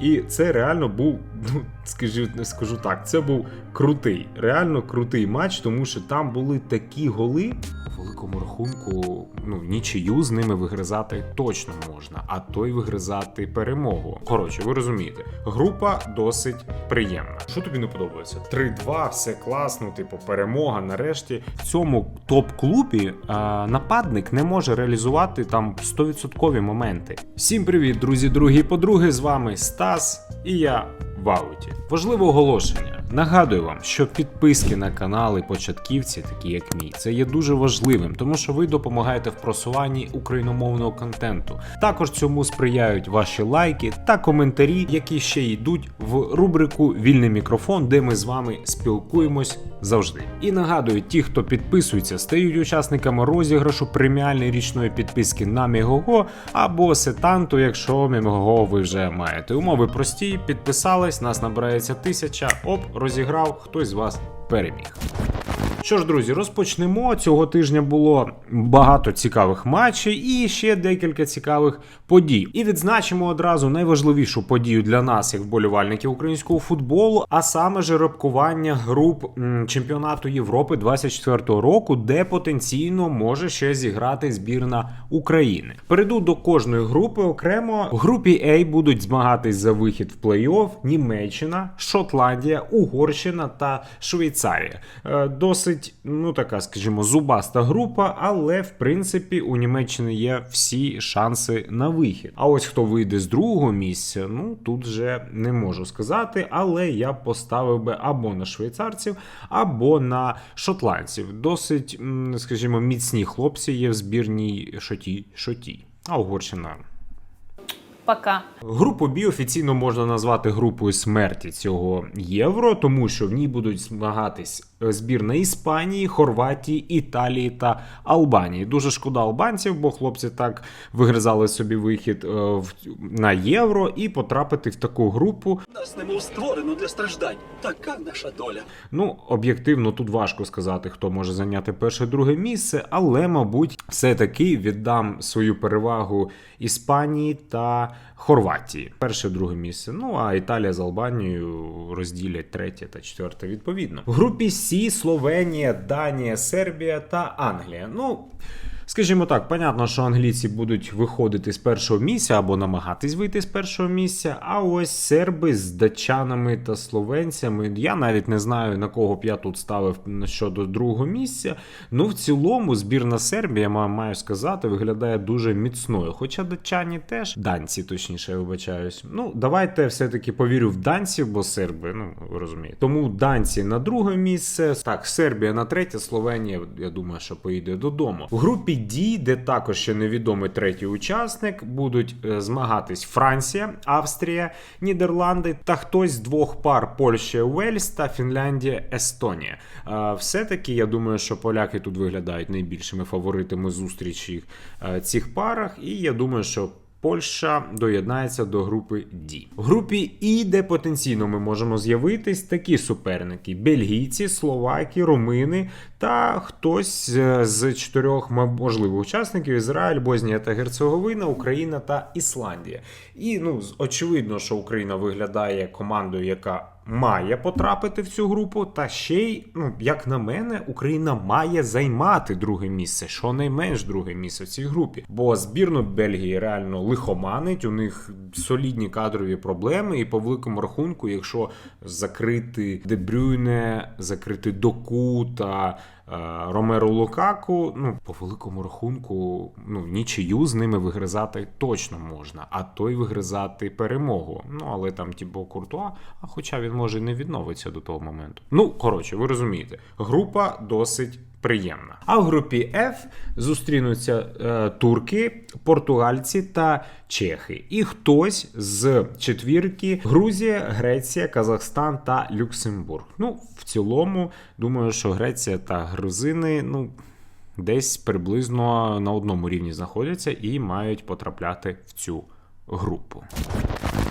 І це реально був, ну скажу, скажу так, це був крутий, реально крутий матч, тому що там були такі голи. Великому рахунку, ну нічию з ними вигризати точно можна, а то й вигризати перемогу. Коротше, ви розумієте, група досить приємна. Що тобі не подобається? 3-2, все класно, типу, перемога. Нарешті в цьому топ-клубі нападник не може реалізувати там 100% моменти. Всім привіт, друзі, другі подруги. З вами Стас і я в ауті. Важливе оголошення. Нагадую вам, що підписки на канали початківці, такі як мій, це є дуже важливим, тому що ви допомагаєте в просуванні україномовного контенту. Також цьому сприяють ваші лайки та коментарі, які ще йдуть в рубрику Вільний мікрофон, де ми з вами спілкуємось завжди. І нагадую, ті, хто підписується, стають учасниками розіграшу преміальної річної підписки на Мігого або сетанту, якщо Мігого ви вже маєте. Умови прості, підписались, нас набирається тисяча. Оп, розіграв, хтось з вас переміг. Що ж, друзі, розпочнемо. Цього тижня було багато цікавих матчів і ще декілька цікавих подій. І відзначимо одразу найважливішу подію для нас, як вболівальників українського футболу, а саме жеребкування груп чемпіонату Європи 24-го року, де потенційно може ще зіграти збірна України. Перейду до кожної групи окремо. В групі А будуть змагатись за вихід в плей-офф Німеччина, Шотландія, Угорщина та Швейцарія. Е, Досить, ну така, скажімо, зубаста група, але в принципі у Німеччини є всі шанси на вихід. А ось хто вийде з другого місця, ну тут вже не можу сказати, але я поставив би або на швейцарців, або на шотландців. Досить, скажімо, міцні хлопці є в збірній шоті. шоті. А Угорщина Пока. Групу Бі офіційно можна назвати групою смерті цього євро, тому що в ній будуть змагатись збірна Іспанії, Хорватії, Італії та Албанії. Дуже шкода албанців, бо хлопці так вигризали собі вихід е, на євро і потрапити в таку групу. Нас немов створено для страждань. Така наша доля. Ну, об'єктивно, тут важко сказати, хто може зайняти перше друге місце, але, мабуть, все-таки віддам свою перевагу Іспанії та Хорватії. Перше друге місце. Ну а Італія з Албанією розділять третє та четверте відповідно. В групі Сі Словенія, Данія, Сербія та Англія. Ну. Скажімо так, понятно, що англійці будуть виходити з першого місця або намагатись вийти з першого місця. А ось серби з датчанами та словенцями. Я навіть не знаю на кого б я тут ставив щодо другого місця. Ну, в цілому, збірна Сербія, маю сказати, виглядає дуже міцною. Хоча датчані теж данці, точніше, я вибачаюсь. Ну, давайте все-таки повірю в данців, бо серби, ну розумієте. Тому данці на друге місце. Так, Сербія на третє, Словенія, я думаю, що поїде додому. В групі D, де також ще невідомий третій учасник, будуть е, змагатись Франція, Австрія, Нідерланди та хтось з двох пар Польща, Уельс та Фінляндія, Естонія. Е, Все-таки я думаю, що поляки тут виглядають найбільшими фаворитами зустрічі цих парах, і я думаю, що. Польща доєднається до групи D. В групі І, де потенційно ми можемо з'явитись, такі суперники: бельгійці, словаки, румини та хтось е, з чотирьох можливих учасників: Ізраїль, Бознія та Герцеговина, Україна та Ісландія. І ну очевидно, що Україна виглядає командою, яка має потрапити в цю групу, та ще й, ну як на мене, Україна має займати друге місце, що найменш друге місце в цій групі. Бо збірну Бельгії реально лихоманить, у них солідні кадрові проблеми, і по великому рахунку, якщо закрити Дебрюйне, закрити Доку та Ромеру Лукаку, ну по великому рахунку, ну нічию з ними вигризати точно можна, а то й вигризати перемогу. Ну але там Тібо Куртуа, а хоча він може не відновиться до того моменту. Ну коротше, ви розумієте, група досить. Приємна. А в групі F зустрінуться е, турки, португальці та чехи. І хтось з четвірки Грузія, Греція, Казахстан та Люксембург. Ну, в цілому, думаю, що Греція та грузини, ну. Десь приблизно на одному рівні знаходяться і мають потрапляти в цю групу.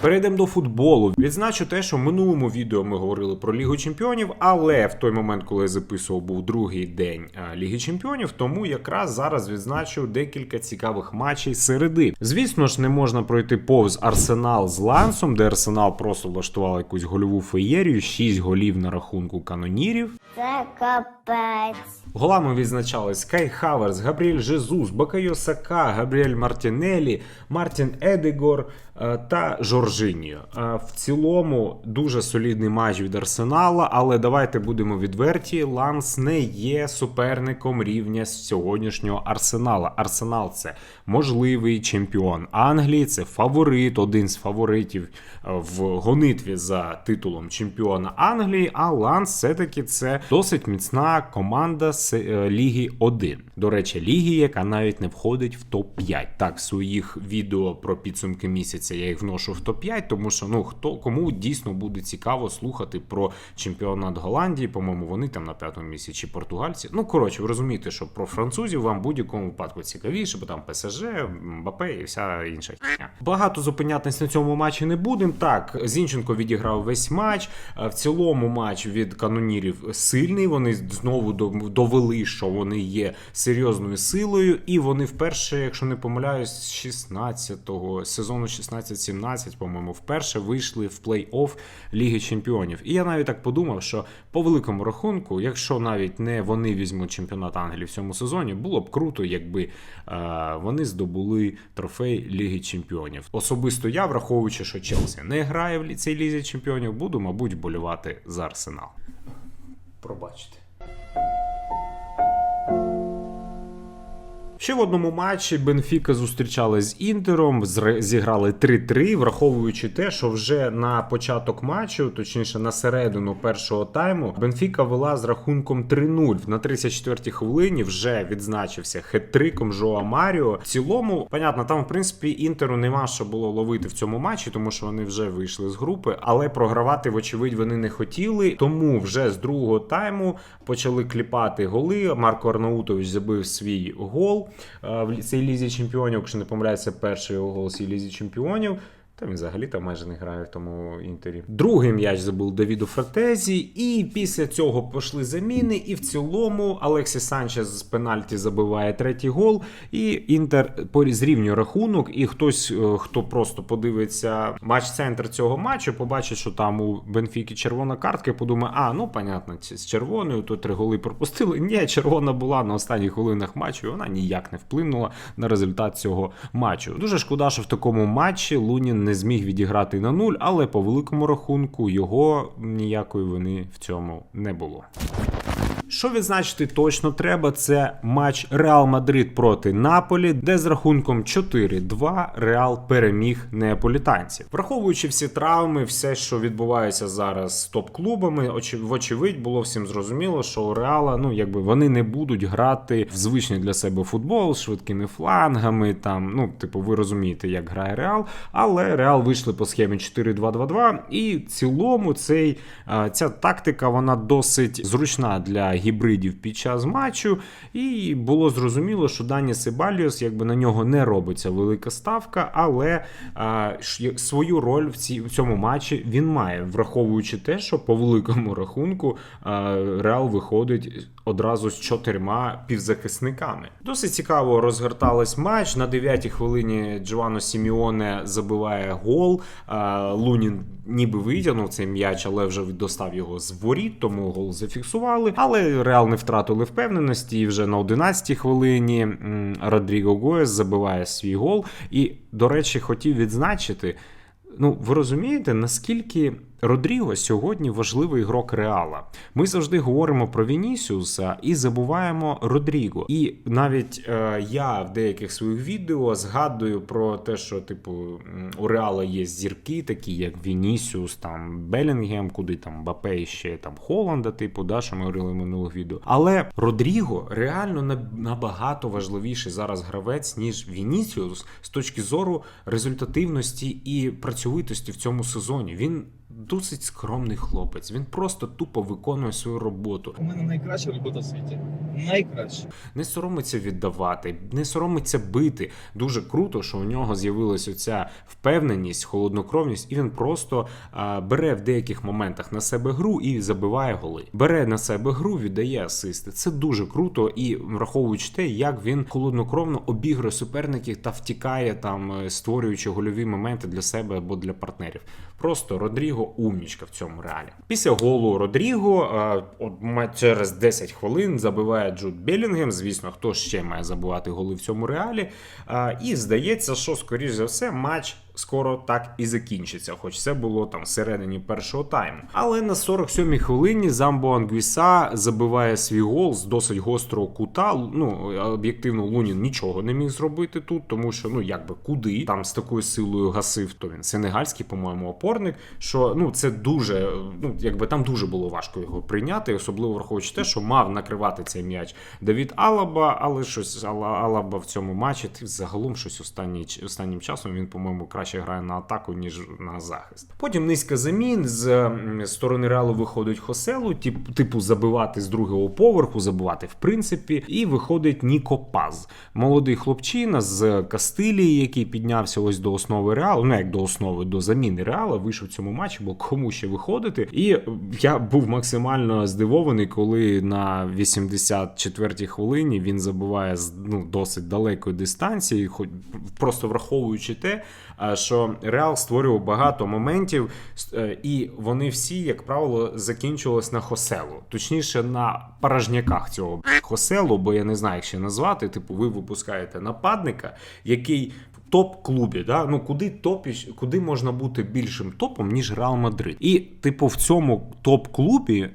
Перейдемо до футболу. Відзначу те, що в минулому відео ми говорили про Лігу Чемпіонів, але в той момент, коли я записував, був другий день Ліги Чемпіонів, тому якраз зараз відзначу декілька цікавих матчей середи. Звісно ж, не можна пройти повз Арсенал з Лансом, де Арсенал просто влаштував якусь гольову феєрію, 6 голів на рахунку канонірів. Це капець. Голами відзначались Кай Хаверс, Габріель Жезус, Бакайо Сака, Габріель Мартінелі, Мартін Едегор е, та Жоржиньо. Е, В цілому дуже солідний матч від Арсенала, але давайте будемо відверті. Ланс не є суперником рівня сьогоднішнього Арсенала. Арсенал це можливий чемпіон Англії, це фаворит, один з фаворитів е, в гонитві за титулом чемпіона Англії. А Ланс все-таки це досить міцна команда з Ліги 1. До речі, ліги, яка навіть не входить в топ 5 Так, в своїх відео про підсумки місяця я їх вношу в топ 5 тому що ну хто кому дійсно буде цікаво слухати про чемпіонат Голландії. По-моєму, вони там на п'ятому місці чи португальці. Ну коротше, ви розумієте, що про французів вам будь-якому випадку цікавіше, бо там ПСЖ, Мбапе і вся інша хіня. Багато зупинятись на цьому матчі не будемо. Так, Зінченко відіграв весь матч. Е, В цілому матч від канонірів сильний. Вони знову довели, що вони є серйозною силою, і вони вперше, якщо не помиляюсь, з 16-го сезону 16-17, по-моєму, вперше вийшли в плей-офф Ліги Чемпіонів. І я навіть так подумав, що по великому рахунку, якщо навіть не вони візьмуть чемпіонат Англії в цьому сезоні, було б круто, якби е, вони здобули трофей Ліги Чемпіонів. Особисто я, враховуючи, що Челсі не грає в цій лізі чемпіонів, буду, мабуть, болювати за Арсенал. Пробачте. Ще в одному матчі Бенфіка зустрічалась з Інтером, зіграли 3-3, враховуючи те, що вже на початок матчу, точніше на середину першого тайму, Бенфіка вела з рахунком 3-0. На 34-й хвилині вже відзначився хет-триком Жоа Маріо. В цілому, понятно, там в принципі інтеру нема що було ловити в цьому матчі, тому що вони вже вийшли з групи, але програвати, вочевидь, вони не хотіли. Тому вже з другого тайму почали кліпати голи. Марко Арнаутович забив свій гол в цій лізі чемпіонів. Якщо не помиляюся, перший його гол лізі чемпіонів. Та він взагалі там майже не грає в тому інтері. Другий м'яч забув Давіду Фратезі, і після цього пішли заміни. І в цілому Алексіс Санчес з пенальті забиває третій гол. І Інтер зрівнює рахунок. І хтось, е, хто просто подивиться матч-центр цього матчу, побачить, що там у Бенфіки червона картка, і подумає, а ну понятно, з червоною, то три голи пропустили. Ні, червона була на останніх хвилинах матчу, і вона ніяк не вплинула на результат цього матчу. Дуже шкода, що в такому матчі Лунін не зміг відіграти на нуль, але по великому рахунку його ніякої вини в цьому не було. Що відзначити точно треба, це матч Реал Мадрид проти Наполі, де з рахунком 4-2 Реал переміг неаполітанців. Враховуючи всі травми, все, що відбувається зараз з топ-клубами, вочевидь було всім зрозуміло, що у Реала, ну якби вони не будуть грати в звичний для себе футбол швидкими флангами. Там, ну, типу, ви розумієте, як грає Реал. Але Реал вийшли по схемі 4-2-2-2, і в цілому цей, ця тактика вона досить зручна для гібридів під час матчу. І було зрозуміло, що Дані Сибаліос, якби на нього не робиться велика ставка, але а, свою роль в, ці, в цьому матчі він має, враховуючи те, що по великому рахунку а, Реал виходить одразу з чотирма півзахисниками. Досить цікаво розгорталась матч. На 9-й хвилині Джовано Сіміоне забиває гол. Лунін ніби витягнув цей м'яч, але вже достав його з воріт, тому гол зафіксували. Але Реал не втратили впевненості. І вже на 11-й хвилині Родріго Гоєс забиває свій гол. І, до речі, хотів відзначити. Ну, ви розумієте, наскільки Родріго сьогодні важливий ігрок Реала. Ми завжди говоримо про Вінісіуса і забуваємо Родріго. І навіть е, я в деяких своїх відео згадую про те, що типу у Реала є зірки, такі як Вінісіус, там Белінгем, куди там Бапе і ще там Холланда, типу, да, що ми говорили в минулих відео. Але Родріго реально на- набагато важливіший зараз гравець, ніж Вінісіус з точки зору результативності і працьовитості в цьому сезоні. Він досить скромний хлопець. Він просто тупо виконує свою роботу. У мене найкраща робота в світі. Найкраща. не соромиться віддавати, не соромиться бити. Дуже круто, що у нього з'явилася ця впевненість, холоднокровність, і він просто а, бере в деяких моментах на себе гру і забиває голи. Бере на себе гру, віддає асисти. Це дуже круто, і враховуючи те, як він холоднокровно обігрує суперників та втікає там, е, створюючи гольові моменти для себе або для партнерів. Просто Родріго умнічка в цьому реалі. Після голу Родріго е, через 10 хвилин забиває Джуд Белінгем. Звісно, хто ще має забивати голи в цьому реалі. Е, І здається, що скоріш за все матч. Скоро так і закінчиться, хоч це було там всередині першого тайму. Але на 47-й хвилині Замбо Ангвіса забиває свій гол з досить гострого кута. Ну об'єктивно Лунін нічого не міг зробити тут, тому що ну якби куди там з такою силою гасив, то він сенегальський, по-моєму, опорник. Що ну це дуже ну якби там дуже було важко його прийняти, особливо враховуючи те, що мав накривати цей м'яч Давід Алаба, але щось Ала- Алаба в цьому матчі ти загалом щось останній ч- останнім часом він, по-моєму, краще грає на атаку, ніж на захист. Потім низка замін з сторони Реалу виходить Хоселу, типу забивати з другого поверху, забивати в принципі, і виходить Ніко Паз, молодий хлопчина з Кастилії, який піднявся ось до основи Реалу, ну як до основи, до заміни Реала, вийшов в цьому матчі, бо кому ще виходити. І я був максимально здивований, коли на 84-й хвилині він забиває з ну, досить далекої дистанції, хоч просто враховуючи те, а, що Реал створював багато моментів, е, і вони всі, як правило, закінчувались на Хоселу, точніше на порожняках цього Хоселу, бо я не знаю, як ще назвати. Типу, ви випускаєте нападника, який топ-клубі, да? ну куди топіш, куди можна бути більшим топом, ніж Реал Мадрид. І, типу, в цьому топ-клубі е,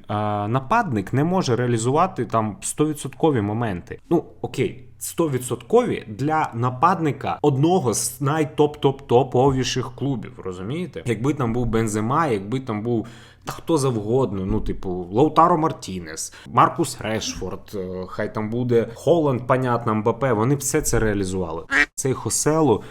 нападник не може реалізувати там 100% моменти. Ну, окей. 100% для нападника одного з найтоп-топ-топовіших клубів, розумієте? Якби там був Бензема, якби там був та хто завгодно, ну, типу, Лаутаро Мартінес, Маркус Решфорд, е, хай там буде Холланд, понятно, МБП, вони все це реалізували. Цей Хоселу.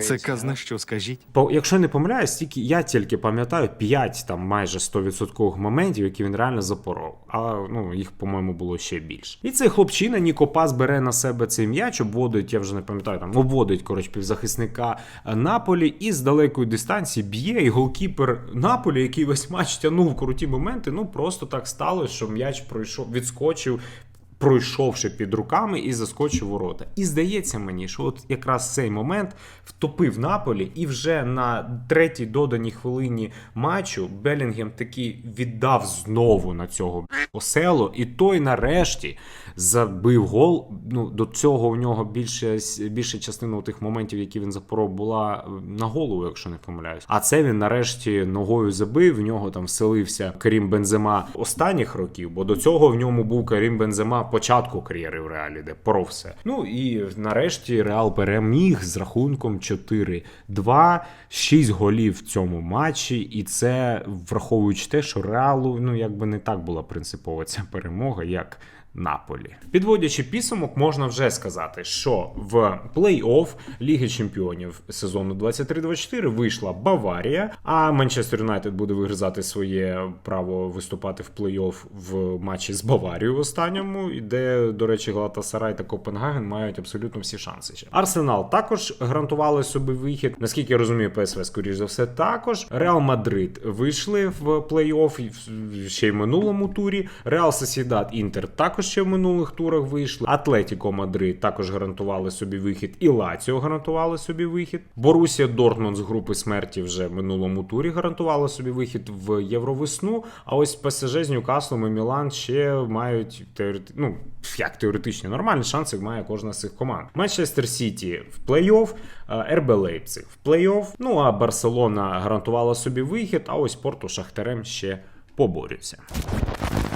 Це казна що скажіть? По, якщо не помиляюсь, тільки я тільки пам'ятаю 5 там майже 100% моментів, які він реально запоров. А ну їх, по-моєму, було ще більше. І цей хлопчина Ніко Пас бере на себе цей м'яч, обводить, я вже не пам'ятаю, там обводить коротше півзахисника е, Наполі і з далекої дистанції б'є. І голкіпер Наполі, який весь матч тягнув круті моменти, ну просто так сталося, що м'яч пройшов, відскочив. Пройшовши під руками і заскочив у ворота. І здається мені, що от якраз цей момент втопив Наполі, і вже на третій доданій хвилині матчу Белінгем таки віддав знову на цього осело, і той нарешті забив гол. Ну до цього у нього більше більше частина тих моментів, які він запоров, була на голову, якщо не помиляюсь. А це він нарешті ногою забив. В нього там вселився Карім Бензема останніх років, бо до цього в ньому був Карім Бензема початку кар'єри в реалі, де поров все. Ну і нарешті Реал переміг з рахунком 4-2, 6 голів в цьому матчі, і це враховуючи те, що Реалу ну якби не так була принципова ця перемога, як. Наполі. Підводячи підсумок, можна вже сказати, що в плей-офф Ліги Чемпіонів сезону 23-24 вийшла Баварія, а Манчестер Юнайтед буде вигризати своє право виступати в плей-офф в матчі з Баварією в останньому, де, до речі, Галатасарай та Копенгаген мають абсолютно всі шанси. ще. Арсенал також гарантували собі вихід. Наскільки я розумію, ПСВ, скоріш за все, також. Реал Мадрид вийшли в плей-офф ще й в минулому турі. Реал Сосідат Інтер ще в минулих турах вийшли. Атлетіко Мадрид також гарантували собі вихід. І Лаціо гарантували собі вихід. Борусія Дортмунд з групи смерті вже в минулому турі гарантувала собі вихід в Євровесну. А ось ПСЖ з Ньюкаслом і Мілан ще мають теорети... ну, як теоретичні нормальні шанси має кожна з цих команд. Манчестер Сіті в плей-офф, е, РБ Лейпциг в плей-офф. Ну а Барселона гарантувала собі вихід, а ось Порту Шахтарем ще поборються.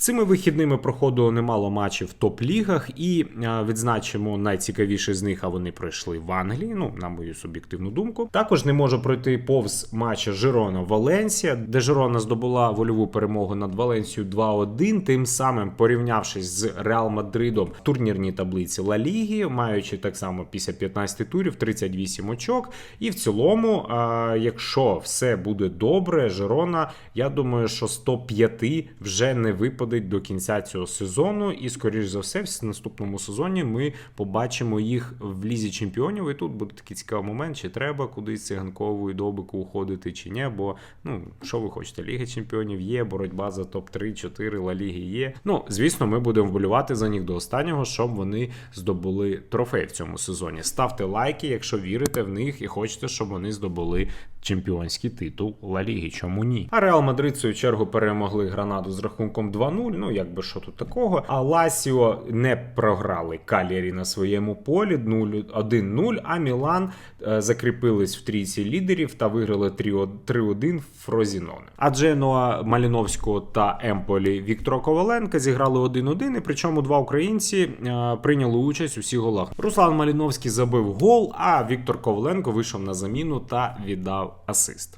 Цими вихідними проходило немало матчів в топ-лігах, і е, відзначимо найцікавіші з них, а вони пройшли в Англії. Ну, на мою суб'єктивну думку. Також не можу пройти повз матча Жирона Валенсія, де Жирона здобула вольову перемогу над Валенсією 2-1, тим самим порівнявшись з Реал Мадридом в турнірній таблиці Ла Ліги, маючи так само після 15 турів 38 очок. І в цілому, е, якщо все буде добре, Жирона, я думаю, що з топ-5 вже не випадуть до кінця цього сезону. І, скоріш за все, в наступному сезоні ми побачимо їх в лізі чемпіонів. І тут буде такий цікавий момент, чи треба кудись циганкову добику уходити, чи ні. Бо ну що ви хочете, Ліга Чемпіонів є, боротьба за топ-3, 4 Ла Ліги є. Ну, звісно, ми будемо вболівати за них до останнього, щоб вони здобули трофей в цьому сезоні. Ставте лайки, якщо вірите в них і хочете, щоб вони здобули чемпіонський титул Ла Ліги. Чому ні? А Реал Мадрид в свою чергу перемогли Гранаду з рахунком 2-0. Ну якби що тут такого. А Ласіо не програли Калірі на своєму полі 0 1-0, А Мілан е, закріпились в трійці лідерів та виграли 3-1 в Фрозіноне. А Дженуа Маліновського та Емполі Віктора Коваленка зіграли 1-1, і причому два українці е, прийняли участь у всіх голах. Руслан Маліновський забив гол, а Віктор Коваленко вийшов на заміну та віддав асист.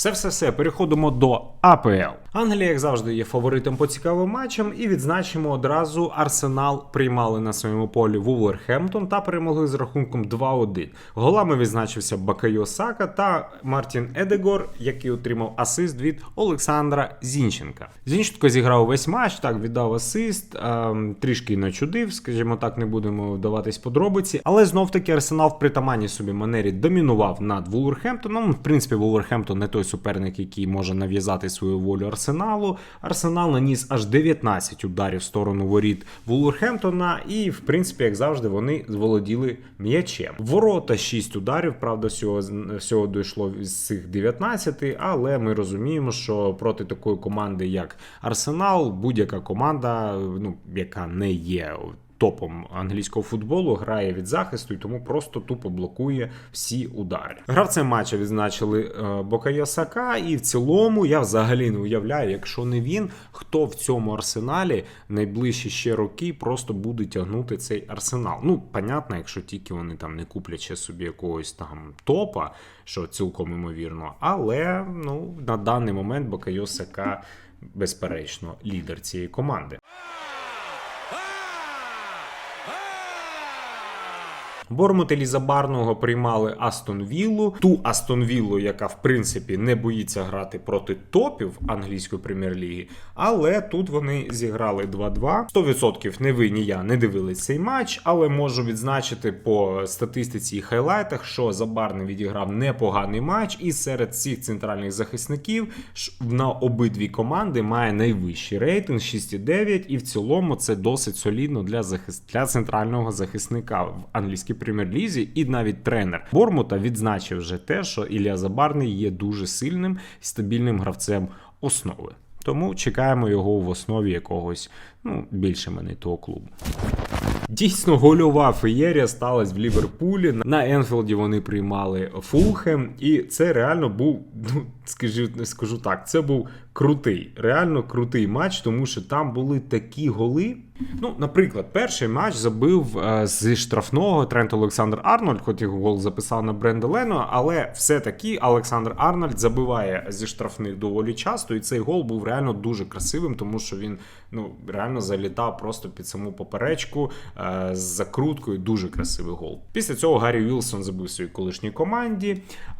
Все, все, все, переходимо до АПЛ. Англія, як завжди, є фаворитом по цікавим матчам, і відзначимо одразу Арсенал приймали на своєму полі Вулверхемптон та перемогли з рахунком 2-1. Голами відзначився Бакайо Сака та Мартін Едегор, який отримав асист від Олександра Зінченка. Зінченко зіграв весь матч, так віддав асист, ем, трішки начудив, скажімо так, не будемо вдаватись подробиці. Але знов таки Арсенал в притаманній собі манері домінував над Вулверхемптоном. В принципі, Вулверхемптон не той суперник, який може нав'язати свою волю Арсеналу. Арсенал наніс аж 19 ударів в сторону воріт Вулверхемптона, і, в принципі, як завжди, вони зволоділи м'ячем. Ворота 6 ударів, правда, всього, всього дійшло з цих 19, але ми розуміємо, що проти такої команди, як Арсенал, будь-яка команда, ну, яка не є топом англійського футболу, грає від захисту і тому просто тупо блокує всі удари. Гравцем матча відзначили е, Бокайо Сака, і в цілому я взагалі не уявляю, якщо не він, хто в цьому арсеналі найближчі ще роки просто буде тягнути цей арсенал. Ну, понятно, якщо тільки вони там не куплять ще собі якогось там топа, що цілком імовірно, але ну на даний момент Бокайо Сака безперечно лідер цієї команди. Бормут і Лізабарного приймали Астон Віллу, ту Астон Віллу, яка в принципі не боїться грати проти топів англійської прем'єр-ліги. Але тут вони зіграли 2-2. 100% не ви, ні я не дивились цей матч, але можу відзначити по статистиці і хайлайтах, що Забарний відіграв непоганий матч, і серед всіх центральних захисників на обидві команди має найвищий рейтинг 6,9, і в цілому це досить солідно для захист для центрального захисника в англійській прем'єр-лізі. І навіть тренер Бормута відзначив вже те, що Ілля Забарний є дуже сильним і стабільним гравцем основи. Тому чекаємо його в основі якогось ну більш іменитого клубу. Дійсно, гольова феєрія сталася в Ліверпулі. На Енфілді вони приймали Фулхем, і це реально був, ну скажу, скажу так, це був крутий, реально крутий матч, тому що там були такі голи. Ну, наприклад, перший матч забив е, зі штрафного Трент Олександр Арнольд, хоч його гол записав на Бренда Лено, але все-таки Олександр Арнольд забиває зі штрафних доволі часто, і цей гол був реально дуже красивим, тому що він ну реально залітав просто під саму поперечку е, з закруткою. Дуже красивий гол. Після цього Гаррі Вілсон забив своїй колишній команді.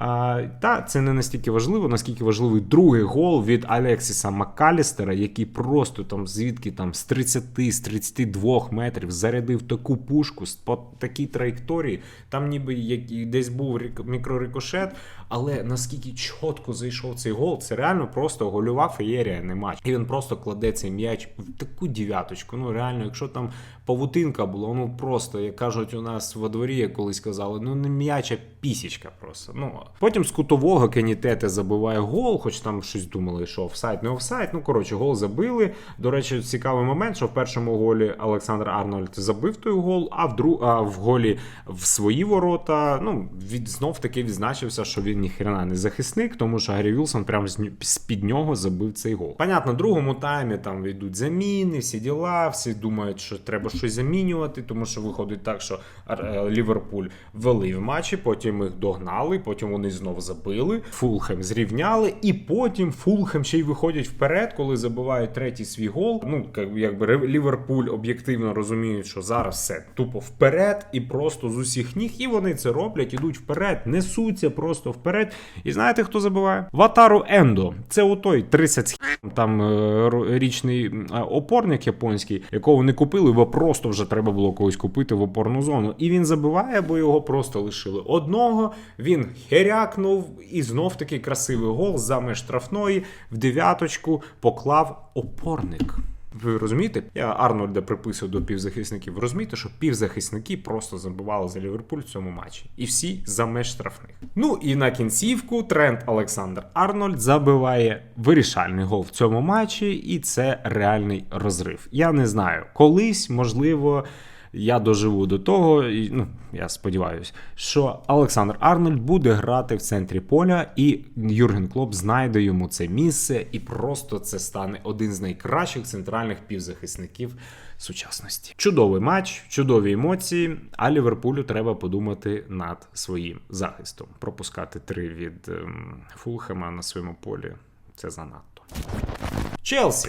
Е, та це не настільки важливо, наскільки важливий другий гол від Алексіса Маккалістера, який просто там звідки там з 30 з 32 метрів зарядив таку пушку по такій траєкторії. Там ніби як десь був рик- мікрорикошет, але наскільки чітко зайшов цей гол, це реально просто гольова феєрія, не матч. І він просто кладе цей м'яч в таку дев'яточку. Ну реально, якщо там павутинка була, ну просто, як кажуть, у нас во дворі, як колись казали, ну не м'яча пісічка просто. Ну потім з кутового Кенітете забиває гол, хоч там щось думали, що офсайд, не офсайд. Ну коротше, гол забили. До речі, цікавий момент, що в першому голі Олександр Арнольд забив той гол, а в друг, а в голі в свої ворота. Ну від знов таки відзначився, що він ніхрена не захисник, тому що Гаррі Вілсон прямо з з-під нього забив цей гол. Понятно, другому таймі там йдуть заміни, всі діла, всі думають, що треба щось замінювати, тому що виходить так, що е, Ліверпуль вели в матчі, потім їх догнали, потім вони знов забили. Фулхем зрівняли, і потім Фулхем ще й виходять вперед, коли забивають третій свій гол. Ну якби Ліверпуль об'єктивно розуміють, що зараз все тупо вперед, і просто з усіх ніг, і вони це роблять, ідуть вперед, несуться просто вперед. І знаєте, хто забиває? Ватару Ендо. Це у той 30 з там е, річний опорник японський, якого не купили, бо просто вже треба було когось купити в опорну зону. І він забиває, бо його просто лишили одного. Він херякнув і знов такий красивий гол за штрафної в дев'яточку поклав опорник. Ви розумієте? Я Арнольда приписую до півзахисників. Ви розумієте, що півзахисники просто забивали за Ліверпуль в цьому матчі. І всі за меж штрафних. Ну і на кінцівку Трент Олександр Арнольд забиває вирішальний гол в цьому матчі, і це реальний розрив. Я не знаю, колись, можливо. Я доживу до того, і, ну я сподіваюся, що Олександр Арнольд буде грати в центрі поля, і Юрген Клоп знайде йому це місце, і просто це стане один з найкращих центральних півзахисників сучасності. Чудовий матч, чудові емоції. А Ліверпулю треба подумати над своїм захистом. Пропускати три від ем, Фулхема на своєму полі це занадто. Челсі.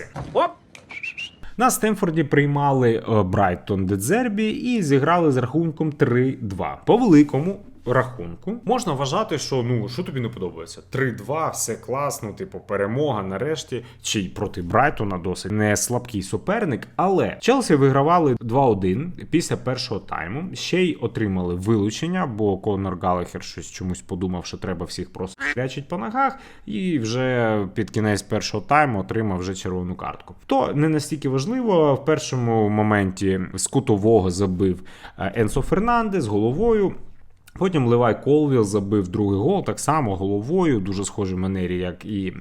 На Стемфорді приймали е, Брайтон Дедзербі і зіграли з рахунком 3-2. По великому рахунку можна вважати, що ну що тобі не подобається. 3-2, все класно, типу, перемога нарешті. Чи й проти Брайтона досить не слабкий суперник. Але Челсі вигравали 2-1 після першого тайму. Ще й отримали вилучення, бо Конор Галахер щось чомусь подумав, що треба всіх просто крячить по ногах, і вже під кінець першого тайму отримав вже червону картку. То не настільки важливо. В першому моменті з кутового забив е, Енсо Фернандес головою. Потім Левай Колвіл забив другий гол, так само головою, дуже схожій манері, як і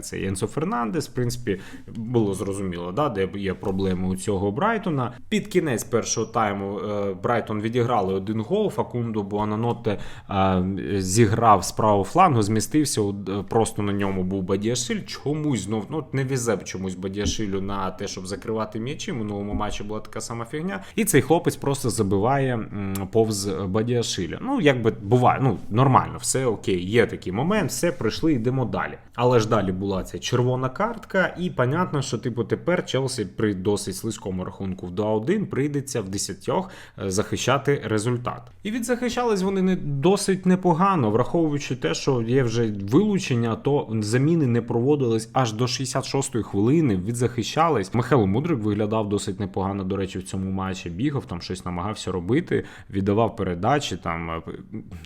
цей Енсо Фернандес. В принципі, було зрозуміло, да, де є проблеми у цього Брайтона. Під кінець першого тайму е, Брайтон відіграли один гол. Факундо Буананотте е, зіграв з правого флангу, змістився е, просто на ньому був Бадіашиль. Чомусь знов ну, не візе чомусь Бадіашилю на те, щоб закривати м'ячі. Минулому матчі була така сама фігня. І цей хлопець просто забиває повз Бадіашиля. Ну, якби буває, ну нормально, все окей, є такий момент, все пройшли, йдемо далі. Але ж далі була ця червона картка, і понятно, що типу тепер Челсі при досить слизькому рахунку в 2-1 прийдеться в 10 е, захищати результат. І відзахищались вони не досить непогано, враховуючи те, що є вже вилучення, то заміни не проводились аж до 66-ї хвилини. Відзахищались. Михайло Мудрик виглядав досить непогано, до речі, в цьому матчі. Бігав, там щось намагався робити, віддавав передачі, там е,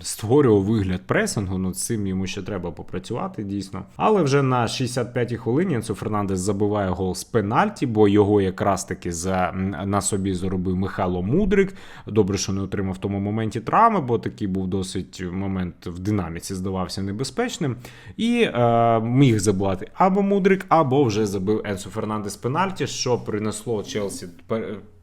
створював вигляд пресингу. Ну цим йому ще треба попрацювати дійсно. Але вже на 65-й хвилині Енцо Фернандес забиває гол з пенальті, бо його якраз таки за на собі заробив Михайло Мудрик. Добре, що не отримав в тому моменті травми, бо такий був досить момент в динаміці, здавався небезпечним. І е, міг забувати або Мудрик, або вже забив Енсо Фернандес пенальті, що принесло Челсі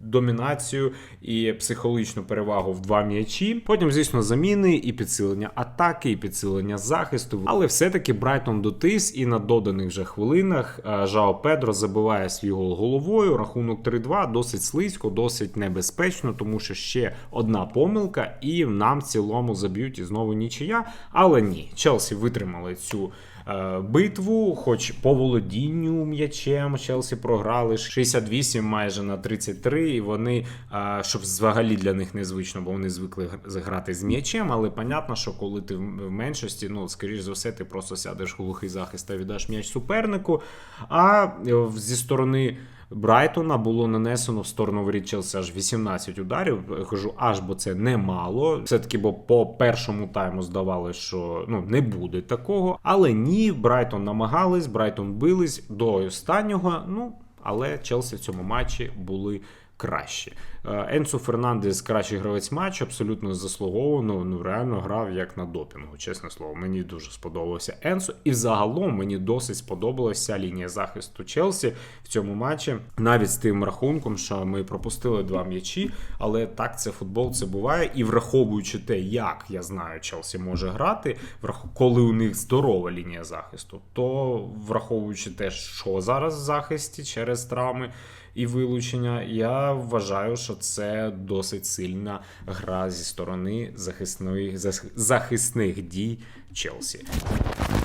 домінацію і психологічну перевагу в два м'ячі. Потім, звісно, заміни і підсилення атаки, і підсилення захисту. Але все-таки Брайтон дотис, і на доданих вже хвилинах е, Жао Педро забиває свій гол головою. Рахунок 3-2, досить слизько, досить небезпечно, тому що ще одна помилка, і нам в цілому заб'ють і знову нічия. Але ні, Челсі витримали цю. Е, Битву, хоч по володінню м'ячем Челсі програли 68 майже на 33, і вони, е, щоб взагалі для них незвично, бо вони звикли грати з м'ячем, але понятно, що коли ти в меншості, ну, скоріш за все, ти просто сядеш в глухий захист та віддаш м'яч супернику. А е, зі сторони Брайтона було нанесено в сторону воріт Челсі аж 18 ударів. Я Кажу, аж бо це немало. Все-таки, бо по першому тайму здавалося, що ну не буде такого. Але ні, Брайтон намагались, Брайтон бились до останнього. Ну. але Челсі в цьому матчі були кращі. Е, Енсо Фернандес кращий гравець матчу, абсолютно заслуговано. Ну реально грав як на допінгу, чесне слово. Мені дуже сподобався Енсо. І загалом мені досить сподобалася лінія захисту Челсі в цьому матчі, навіть з тим рахунком, що ми пропустили два м'ячі. Але так це футбол, це буває. І враховуючи те, як я знаю, Челсі може грати, коли у них здорова лінія захисту, то враховуючи те, що зараз в захисті через травми і вилучення, я вважаю, що це досить сильна гра зі сторони захисної зах- захисних дій Челсі.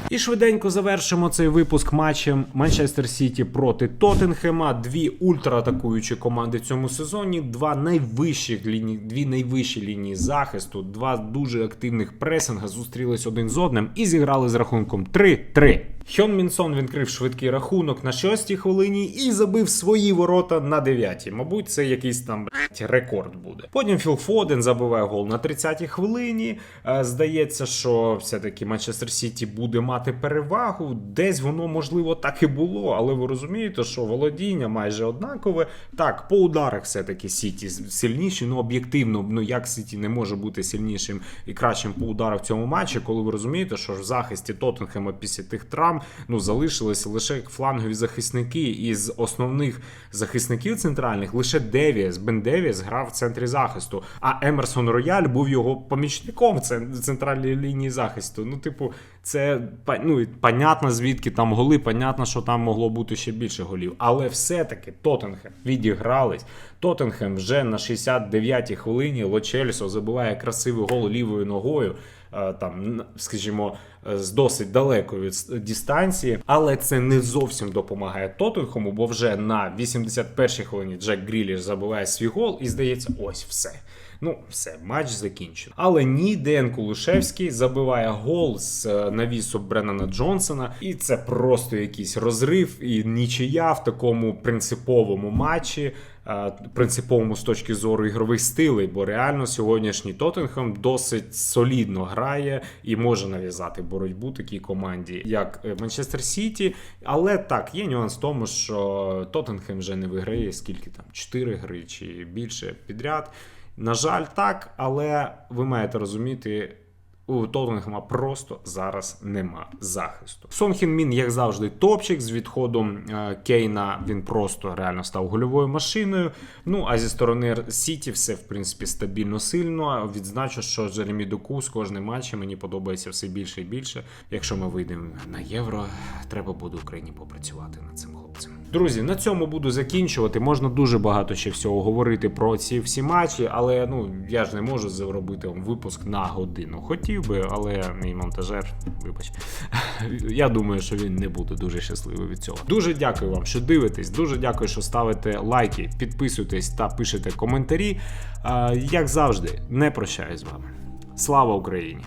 І швиденько завершимо цей випуск матчем Манчестер Сіті проти Тоттенхема. Дві ультраатакуючі команди в цьому сезоні, два найвищих лінії, дві найвищі лінії захисту, два дуже активних пресинга зустрілись один з одним і зіграли з рахунком 3-3. Хьон Мінсон відкрив швидкий рахунок на 6-й хвилині і забив свої ворота на 9-й. Мабуть, це якийсь там рекорд буде. Потім Філ Фоден забиває гол на 30-й хвилині. Е, Здається, що все-таки Манчестер Сіті буде мати перевагу. Десь воно можливо так і було, але ви розумієте, що володіння майже однакове. Так, по ударах все-таки Сіті сильніші, ну об'єктивно, ну як Сіті не може бути сильнішим і кращим по ударах в цьому матчі, коли ви розумієте, що в захисті Тоттенхема після тих травм ну залишилися лише флангові захисники із основних захисників центральних лише Девіас. Бен Девіас грав в центрі захисту, а Емерсон Рояль був його помічником в центральній лінії захисту. Ну, типу, це ну, понятно, звідки там голи, понятно, що там могло бути ще більше голів. Але все-таки Тоттенхем відігрались. Тоттенхем вже на 69-й хвилині Лочельсо забиває красивий гол лівою ногою. Е, Там, скажімо, е, з досить далекої дистанції, але це не зовсім допомагає Тоттенхему, бо вже на 81-й хвилині Джек Гріліш забиває свій гол, і здається, ось все. Ну, все, матч закінчено. Але ні, Ден Кулушевський забиває гол з е, навісу Бреннана Джонсона, і це просто якийсь розрив і нічия в такому принциповому матчі. Е, Принциповому з точки зору ігрових стилей, бо реально сьогоднішній Тоттенхем досить солідно грає і може нав'язати боротьбу такій команді, як е, Манчестер Сіті. Але так, є нюанс в тому, що Тоттенхем вже не виграє скільки там 4 гри чи більше підряд. На жаль, так, але ви маєте розуміти. У Тоттенхема просто зараз нема захисту. Сон Хін Мін, як завжди, топчик. З відходом е, Кейна він просто реально став гольовою машиною. Ну а зі сторони Сіті все в принципі стабільно сильно. Відзначу, що Джеремі Доку з кожним матчем мені подобається все більше і більше. Якщо ми вийдемо на євро, треба буде Україні попрацювати над цим хлопцем. Друзі, на цьому буду закінчувати. Можна дуже багато ще всього говорити про ці всі матчі, але ну я ж не можу зробити вам випуск на годину. Хотів би, але мій монтажер, вибач. Я думаю, що він не буде дуже щасливий від цього. Дуже дякую вам, що дивитесь. Дуже дякую, що ставите лайки, підписуйтесь та пишете коментарі. Як завжди, не прощаюсь з вами. Слава Україні!